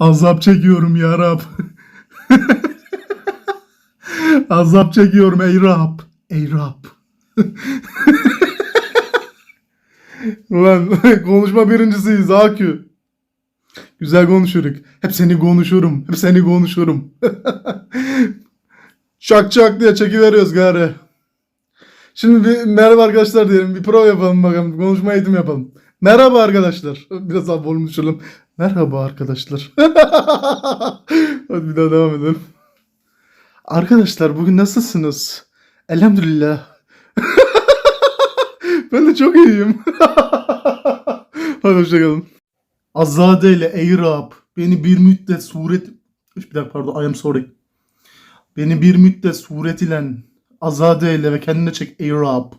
Azap çekiyorum ya Rab. Azap çekiyorum ey Rab. Ey Rab. Ulan konuşma birincisiyiz Akü. Güzel konuşuruk. Hep seni konuşurum. Hep seni konuşurum. çak çak diye çekiveriyoruz gari. Şimdi bir merhaba arkadaşlar diyelim. Bir prova yapalım bakalım. Konuşma eğitim yapalım. Merhaba arkadaşlar. Biraz daha volüm düşürelim. Merhaba arkadaşlar. Hadi bir daha devam edelim. Arkadaşlar bugün nasılsınız? Elhamdülillah. ben de çok iyiyim. Hadi hoşçakalın. Azade ile ey Rab beni bir müddet suret... Bir dakika pardon I am sorry. Beni bir müddet suret ile azade ile ve kendine çek ey Rab.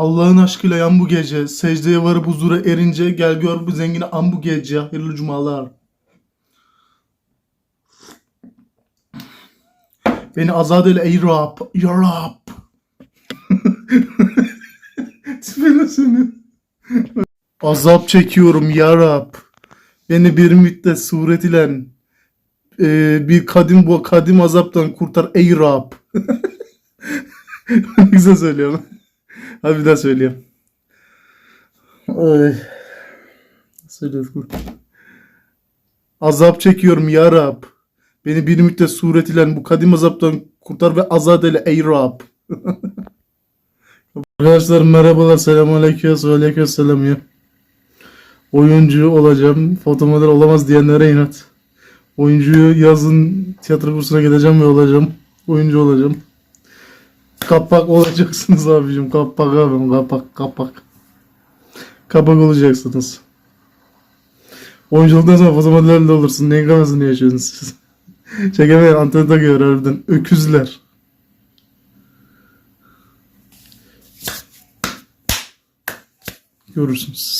Allah'ın aşkıyla yan bu gece, secdeye varıp huzura erince gel gör bu zengini an bu gece. Hayırlı cumalar. Beni azat eyle ey Rab. Ya Rab. Tipine senin. Azap çekiyorum ya Rab. Beni bir müddet suret ile e, bir kadim bu kadim azaptan kurtar ey Rab. ne güzel söylüyorum. Hadi bir daha söyleyeyim. Ay. Söylüyorum. Azap çekiyorum ya Rab. Beni bir müddet suret ile bu kadim azaptan kurtar ve azat eyle ey Rab. Arkadaşlar merhabalar. Selamun aleyküm. ve aleyküm selam ya. Oyuncu olacağım. Fotomodel olamaz diyenlere inat. Oyuncuyu yazın tiyatro kursuna gideceğim ve olacağım. Oyuncu olacağım. Kapak olacaksınız abicim. Kapak abim. Kapak kapak. Kapak olacaksınız. Oyunculuktan sonra de olursun. Neyin kafasını yaşıyorsunuz siz? Çekemeyen anten takıyor harbiden. Öküzler. Görürsünüz.